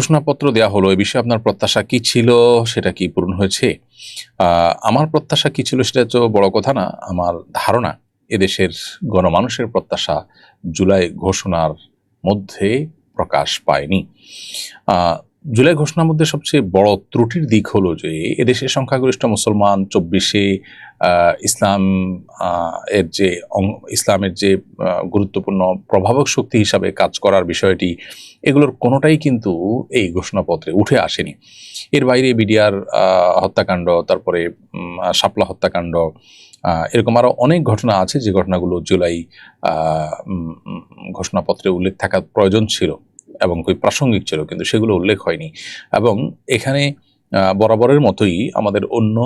ঘোষণাপত্র দেওয়া হলো, এ বিষয়ে আপনার প্রত্যাশা কি ছিল, সেটা কি পূরণ হয়েছে? আমার প্রত্যাশা কি ছিল সেটা তো বড় কথা না, আমার ধারণা, এদেশের গণমানুষের প্রত্যাশা জুলাই ঘোষণার মধ্যে প্রকাশ পায়নি। জুলাই ঘোষণার মধ্যে সবচেয়ে বড় ত্রুটির দিক হলো যে এদেশের সংখ্যাগরিষ্ঠ মুসলমান চব্বিশে ইসলাম এর যে ইসলামের যে গুরুত্বপূর্ণ প্রভাবক শক্তি হিসাবে কাজ করার বিষয়টি, এগুলোর কোনোটাই কিন্তু এই ঘোষণাপত্রে উঠে আসেনি। এর বাইরে বিডিআর হত্যাকাণ্ড, তারপরে শাপলা হত্যাকাণ্ড এরকম আরও অনেক ঘটনা আছে যে ঘটনাগুলো জুলাই ঘোষণাপত্রে উল্লেখ থাকার প্রয়োজন ছিল। এবং খুবই প্রাসঙ্গিক ছিল, কিন্তু সেগুলো উল্লেখ হয়নি। এবং এখানে বরাবরের মতোই আমাদের অন্য,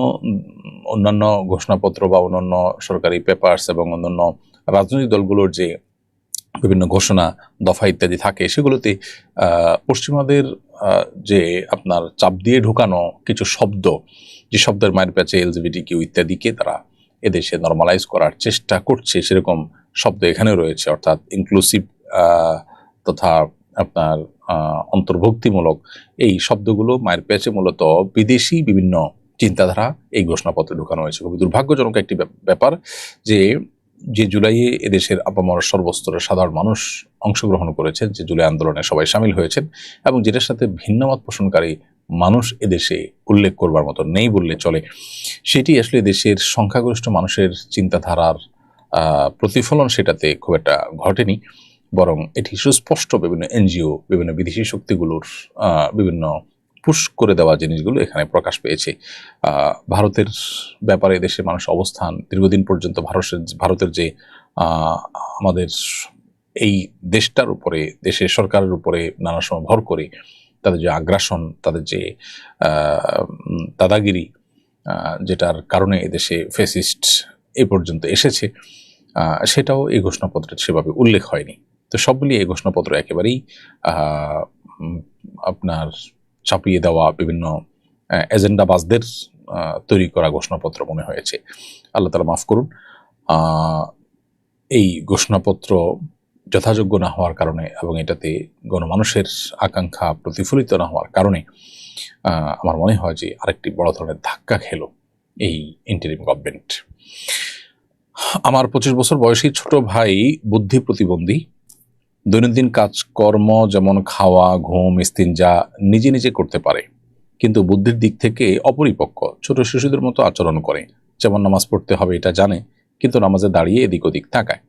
অন্যান্য ঘোষণাপত্র বা অন্যান্য সরকারি পেপারস এবং অন্যান্য রাজনৈতিক দলগুলোর যে বিভিন্ন ঘোষণা, দফা ইত্যাদি থাকে, সেগুলোতে পশ্চিমাদের যে আপনার চাপ দিয়ে ঢুকানো কিছু শব্দ, যে শব্দের মায়ের প্যাচে এলজিবিটি কিউ ইত্যাদিকে তারা এদেশে নর্মালাইজ করার চেষ্টা করছে, সেরকম শব্দ এখানেও রয়েছে, অর্থাৎ ইনক্লুসিভ তথা আপনার অন্তর্ভুক্তিমূলক। এই শব্দগুলো মায়ের প্যাচে মূলত বিদেশি বিভিন্ন চিন্তাধারা এই ঘোষণাপত্রে ঢুকানো হয়েছে। খুবই দুর্ভাগ্যজনক একটি ব্যাপ- ব্যাপার যে যে জুলাইয়ে এদেশের আপামর সর্বস্তরের সাধারণ মানুষ অংশগ্রহণ করেছেন, যে জুলাই আন্দোলনে সবাই সামিল হয়েছেন এবং যেটার সাথে ভিন্নমত পোষণকারী মানুষ এদেশে উল্লেখ করবার মতো নেই বললে চলে। সেটি আসলে দেশের সংখ্যাগরিষ্ঠ মানুষের চিন্তাধারার প্রতিফলন সেটাতে খুব একটা ঘটেনি। বরং এটি সুস্পষ্ট বিভিন্ন এনজিও, বিভিন্ন বিদেশি শক্তিগুলোর বিভিন্ন পুশ করে দেওয়া জিনিসগুলো এখানে প্রকাশ পেয়েছে। ভারতের ব্যাপারে দেশের মানুষ অবস্থান দীর্ঘদিন পর্যন্ত ভারতের ভারতের যে আমাদের এই দেশটার উপরে, দেশের সরকারের উপরে নানা সময় ভর করে, তাদের যে আগ্রাসন, তাদের যে দাদাগিরি যেটার কারণে এদেশে ফেসিস্ট এই পর্যন্ত এসেছে সেটাও এই ঘোষণাপত্রে সেভাবে উল্লেখ হয়নি। তো সব মিলিয়ে এই ঘোষণাপত্র একেবারেই আপনার ছাপিয়ে দেওয়া বিভিন্ন এজেন্ডাবাজদের তৈরি করা ঘোষণাপত্র মনে হয়েছে। আল্লাহ তালা মাফ করুন। এই ঘোষণাপত্র যথাযোগ্য না হওয়ার কারণে এবং এটাতে গণমানুষের আকাঙ্ক্ষা প্রতিফলিত না হওয়ার কারণে আমার মনে হয় যে আরেকটি বড় ধরনের ধাক্কা খেলো এই ইন্টারিম গভর্নমেন্ট আমার পঁচিশ বছর বয়সী ছোট ভাই বুদ্ধি প্রতিবন্ধী দৈনন্দিন কাজকর্ম যেমন খাওয়া, ঘুম ইস্তিনজা নিজে নিজে করতে পারে, কিন্তু বুদ্ধির দিক থেকে অপরিপক্ক, ছোট শিশুদের মতো আচরণ করে। যেমন নামাজ পড়তে হবে এটা জানে, কিন্তু নামাজে দাঁড়িয়ে এদিক ওদিক তাকায়।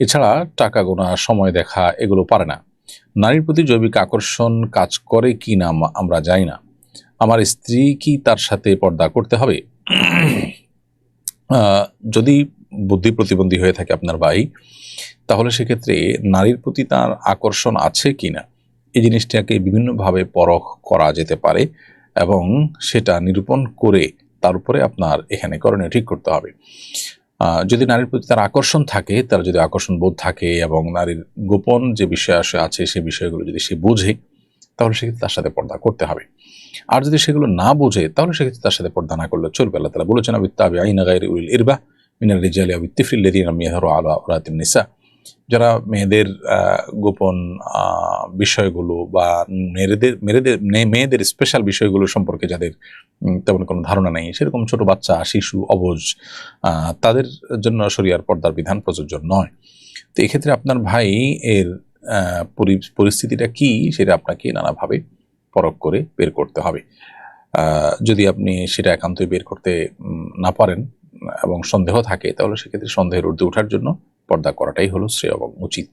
এছাড়া টাকা গোনা, সময় দেখা, এগুলো পারে না। নারীর প্রতি জৈবিক আকর্ষণ কাজ করে কি না আমরা জানি না। আমার স্ত্রী কি তার সাথে পর্দা করতে হবে? যদি বুদ্ধি প্রতিবন্ধী হয়ে থাকে আপনার ভাই, তাহলে সেক্ষেত্রে নারীর প্রতি তার আকর্ষণ আছে কিনা? এই জিনিসটাকে বিভিন্নভাবে পরখ করা যেতে পারে এবং সেটা নিরূপণ করে তার উপরে আপনার এখানে করণীয় ঠিক করতে হবে। যদি নারীর প্রতি তার আকর্ষণ থাকে, তার যদি আকর্ষণ বোধ থাকে এবং নারীর গোপন যে বিষয় আসে, আছে সেই বিষয়গুলো যদি সে বুঝে, তাহলে সেক্ষেত্রে তার সাথে পর্দা করতে হবে। আর যদি সেগুলো না বোঝে, তাহলে সেক্ষেত্রে তার সাথে পর্দা না করলে চলবে। আল্লাহ তালা বলেছেন আবি তাবি আইনা গাইরি উল ইরবা। মিনাল রিজালি আবি তিফরিল লেদিন মিয়াহরু আলা রাতিন নিসা যারা মেয়েদের গোপন বিষয়গুলো বা মেয়েদের মেয়েদের মেয়েদের স্পেশাল বিষয়গুলো সম্পর্কে যাদের তেমন কোনো ধারণা নেই, সেরকম ছোট বাচ্চা, শিশু, অবজ তাদের জন্য শরিয়ার পর্দার বিধান প্রযোজ্য নয়। তো এক্ষেত্রে আপনার ভাই এর পরি- পরিস্থিতিটা কি সেটা আপনাকে নানাভাবে পরখ করে বের করতে হবে। যদি আপনি সেটা একান্তই বের করতে না পারেন এবং সন্দেহ থাকে, তাহলে সেক্ষেত্রে সন্দেহের ঊর্ধ্বে ওঠার জন্য পর্দা করাটাই হলো শ্রেয় এবং উচিত।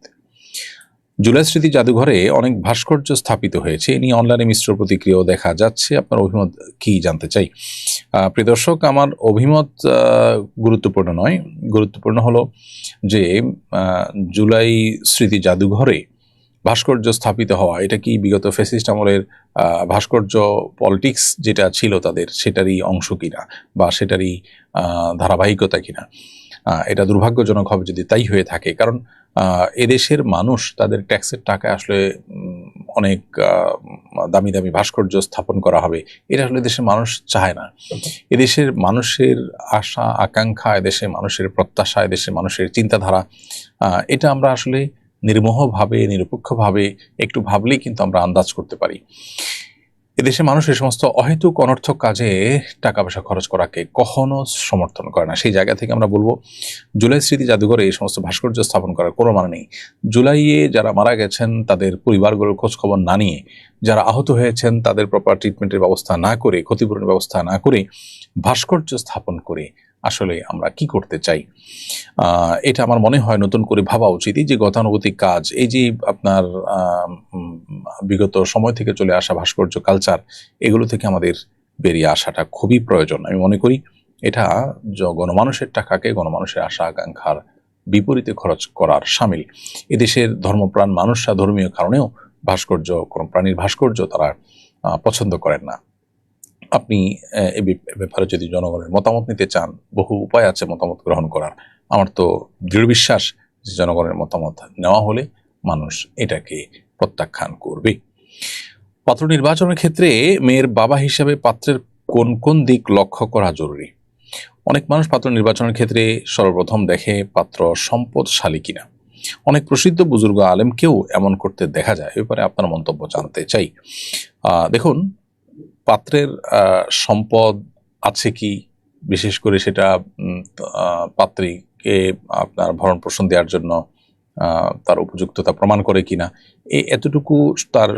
জুলাই স্মৃতি জাদুঘরে অনেক ভাস্কর্য স্থাপিত হয়েছে। এ নিয়ে অনলাইনে মিশ্র প্রতিক্রিয়াও দেখা যাচ্ছে। আপনার অভিমত কি জানতে চাই? প্রিয় দর্শক, আমার অভিমত গুরুত্বপূর্ণ নয়। গুরুত্বপূর্ণ হলো যে জুলাই স্মৃতি জাদুঘরে ভাস্কর্য স্থাপিত হওয়া, এটা কি বিগত ফেসিস্ট আমলের ভাস্কর্য পলিটিক্স যেটা ছিল তাদের, সেটারই অংশ কিনা বা সেটারই ধারাবাহিকতা কিনা? এটা দুর্ভাগ্যজনক হবে যদি তাই হয়ে থাকে। কারণ এদেশের মানুষ তাদের ট্যাক্সের টাকা আসলে অনেক দামি দামি ভাস্কর্য স্থাপন করা হবে। এটা আসলে দেশের মানুষ চায় না। এদেশের মানুষের আশা, আকাঙ্ক্ষা, এদেশের মানুষের প্রত্যাশা, এদেশের মানুষের চিন্তাধারা এটা আমরা আসলে নির্মোহভাবে, নিরপেক্ষভাবে একটু ভাবলেই কিন্তু আমরা আন্দাজ করতে পারি। এদেশে মানুষ এই সমস্ত অহেতুক, অনর্থক কাজে টাকা পয়সা খরচ করাকে কখনো সমর্থন করে না। সেই জায়গা থেকে আমরা বলব, জুলাই স্মৃতি জাদুঘরে এই সমস্ত ভাস্কর্য স্থাপন করার কোনো মানে নেই। জুলাইয়ে যারা মারা গেছেন, তাদের পরিবারগুলোর খোঁজখবর না নিয়ে, যারা আহত হয়েছেন, তাদের প্রপার ট্রিটমেন্টের ব্যবস্থা না করে, ক্ষতিপূরণের ব্যবস্থা না করে ভাস্কর্য স্থাপন করে আসলে আমরা কি করতে চাই? এটা আমার মনে হয় নতুন করে ভাবা উচিত। যে গতানুগতিক কাজ, এই যে আপনার বিগত সময় থেকে চলে আসা ভাস্কর্য কালচার এগুলো থেকে আমাদের বেরিয়ে আসাটা খুবই প্রয়োজন। আমি মনে করি এটা গণমানুষের টাকাকে গণমানুষের আশা, আকাঙ্ক্ষার বিপরীতে খরচ করার সামিল। এদেশের ধর্মপ্রাণ মানুষরা ধর্মীয় কারণেও ভাস্কর্য কোনো প্রাণীর ভাস্কর্য তারা পছন্দ করেন না। আপনি, এ ব্যাপারে যদি জনগণের মতামত নিতে চান, বহু উপায় আছে মতামত গ্রহণ করার। আমার তো দৃঢ় বিশ্বাস যে জনগণের মতামত নেওয়া হলে মানুষ এটাকে প্রত্যাখ্যান করবে। পাত্র নির্বাচনের ক্ষেত্রে মেয়ের বাবা হিসাবে পাত্রের কোন কোন দিক লক্ষ্য করা জরুরি? অনেক মানুষ পাত্র নির্বাচনের ক্ষেত্রে সর্বপ্রথম দেখে পাত্র সম্পদশালী কিনা। অনেক প্রসিদ্ধ বুজুর্গ আলেমকেও এমন করতে দেখা যায়। ব্যাপারে আপনার মন্তব্য জানতে চাই। দেখুন পাত্রের সম্পদ আছে কি? বিশেষ করে সেটা পাত্রীকে আপনার ভরণ পোষণ দেওয়ার জন্য তার উপযুক্ততা প্রমাণ করে কিনা? এই এতটুকু তার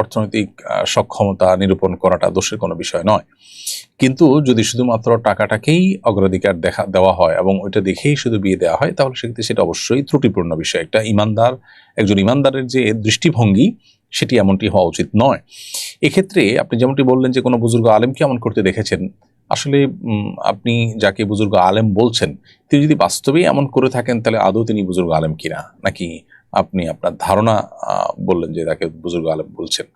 অর্থনৈতিক সক্ষমতা নিরূপণ করাটা দোষের কোনো বিষয় নয়। কিন্তু যদি শুধুমাত্র টাকাটাকেই অগ্রাধিকার দেখা, দেওয়া হয় এবং ওইটা দেখেই শুধু বিয়ে দেওয়া হয়, তাহলে সেক্ষেত্রে সেটা অবশ্যই ত্রুটিপূর্ণ বিষয়। একটা ইমানদার, একজন ইমানদারের যে দৃষ্টিভঙ্গি, সেটি এমনটি হওয়া উচিত নয়। এক্ষেত্রে আপনি যেমনটি বললেন যে কোনো বুজুর্গ আলেমকে এমন করতে দেখেছেন, আসলে আপনি যাকে বুজুর্গ আলেম বলছেন, তিনি যদি বাস্তবেই এমন করে থাকেন, তাহলে আদৌ তিনি বুজুর্গ আলেম কিনা? নাকি আপনি আপনার ধারণা বললেন যে তাকে বুজুর্গ আলেম বলছেন।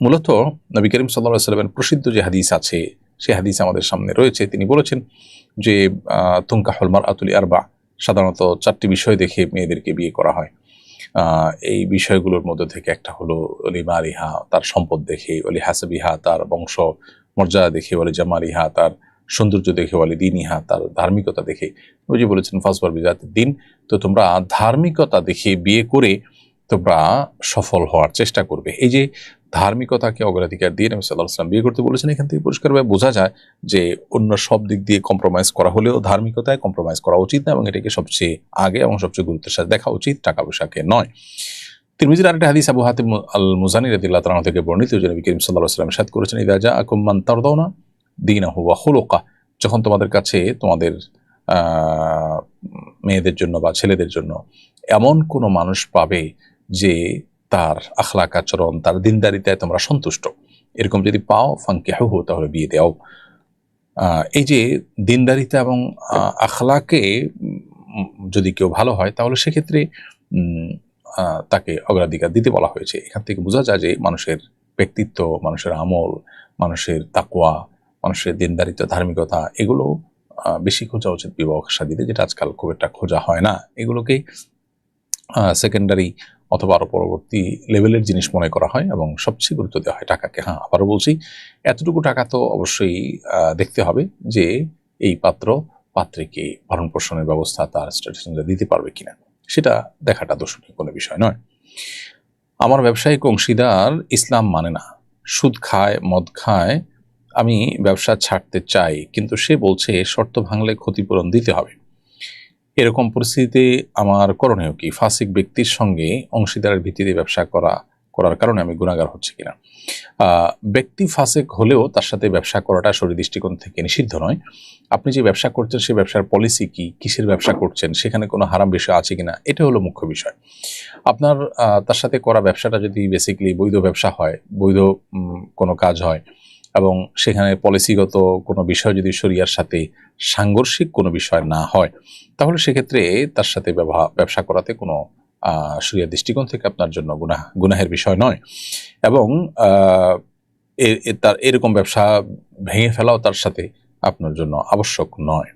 মূলত নবী করিম সাল্লাহ সাল্লামের প্রসিদ্ধ যে হাদিস আছে সেই হাদিস আমাদের সামনে রয়েছে। তিনি বলেছেন যে তুঙ্কা হলমার আতুলি আরবা, সাধারণত চারটি বিষয় দেখে মেয়েদেরকে বিয়ে করা হয়। এই বিষয়গুলোর মধ্যে থেকে একটা হলো অলি মারিহা, তার সম্পদ দেখে অলি হাসাবিহা, তার বংশ মর্যাদা দেখে অলি জামালিহা তার সৌন্দর্য দেখে অলি দিনিহা, তার ধার্মিকতা দেখে। ওই যে বলেছেন ফাসবার বিজাতের দিন। তো তোমরা ধার্মিকতা দেখে বিয়ে করে তোমরা সফল হওয়ার চেষ্টা করবে। এই যে ধার্মিকতাকে অগ্রাধিকার দিয়ে নবী সাল্লাহ সাল্লাম বিয়ে করতে বলেছেন, এখান থেকে পরিষ্কারভাবে বোঝা যায় যে অন্য সব দিক দিয়ে কম্প্রোমাইজ করা হলেও ধার্মিকতায় কম্প্রোমাইজ করা উচিত না এবং এটাকে সবচেয়ে আগে এবং সবচেয়ে গুরুত্বের সাথে দেখা উচিত, টাকা পয়সাকে নয়। তিরমিজির আরেকটা হাদিস আবু হাতিম আল মুজানি রাদিল্লাহ তাআলা থেকে বর্ণিত, যে নবী করিম সাল্লাল্লাহু আলাইহি ওয়াসাল্লাম সাদ করেছেন, ইদা জাআকুম মান তারদাউনা দীনাহু ওয়া খুলুকা যখন তোমাদের কাছে তোমাদের মেয়েদের জন্য বা ছেলেদের জন্য এমন কোনো মানুষ পাবে যে তার আখলাক আচরণ, তার দিনদারিতায় তোমরা সন্তুষ্ট। এরকম যদি পাও ফাঙ্কে হু তাহলে বিয়ে দেও। এই যে দিনদারিতা এবং আখলাকে যদি কেউ ভালো হয়, তাহলে সেক্ষেত্রে তাকে অগ্রাধিকার দিতে বলা হয়েছে। এখান থেকে বোঝা যায় যে মানুষের ব্যক্তিত্ব, মানুষের আমল, মানুষের তাকুয়া মানুষের দিনদারিত্ব, ধার্মিকতা, এগুলো বেশি খোঁজা উচিত বিবাহ সাদিতে, যেটা আজকাল খুব একটা খোঁজা হয় না। এগুলোকেই সেকেন্ডারি অথবা আরও পরবর্তী লেভেলের জিনিস মনে করা হয় এবং সবচেয়ে গুরুত্ব দেওয়া হয় টাকাকে। হ্যাঁ আবারও বলছি, এতটুকু টাকা তো অবশ্যই দেখতে হবে যে এই পাত্র পাত্রীকে ভরণ পোষণের ব্যবস্থা তার স্ট্যাটাস দিতে পারবে কিনা। সেটা দেখাটা দোষণীয় কোনো বিষয় নয়। আমার ব্যবসায়িক অংশীদার ইসলাম মানে না। সুদ খায়, মদ খায়, আমি ব্যবসা ছাড়তে চাই, কিন্তু সে বলছে শর্ত ভাঙলে ক্ষতিপূরণ দিতে হবে। এরকম পরিস্থিতিতে আমার করণীয় কি? ফাসিক ব্যক্তির সঙ্গে অংশীদারের ভিত্তিতে ব্যবসা করা, করার কারণে আমি গুণাগার হচ্ছে কিনা? ব্যক্তি ফাসেক হলেও তার সাথে ব্যবসা করাটা শরীর দৃষ্টিকোণ থেকে নিষিদ্ধ নয়। আপনি যে ব্যবসা করছেন সেই ব্যবসার পলিসি কি? কিসের ব্যবসা করছেন? সেখানে কোনো হারাম বিষয় আছে কিনা? এটা হলো মুখ্য বিষয়। আপনার তার সাথে করা ব্যবসাটা যদি বেসিক্যালি বৈধ ব্যবসা হয়, বৈধ কোনো কাজ হয় এবং সেখানে পলিসিগত কোনো বিষয় যদি শরিয়ার সাথে সাংঘর্ষিক কোনো বিষয় না হয়, তাহলে সেক্ষেত্রে তার সাথে ব্যবসা করাতে কোনো শরিয়ার দৃষ্টিকোণ থেকে আপনার জন্য গুনাহ, গুনাহের বিষয় নয়। এবং তার এরকম ব্যবসা ভেঙে ফেলাও তার সাথে আপনার জন্য আবশ্যক নয়।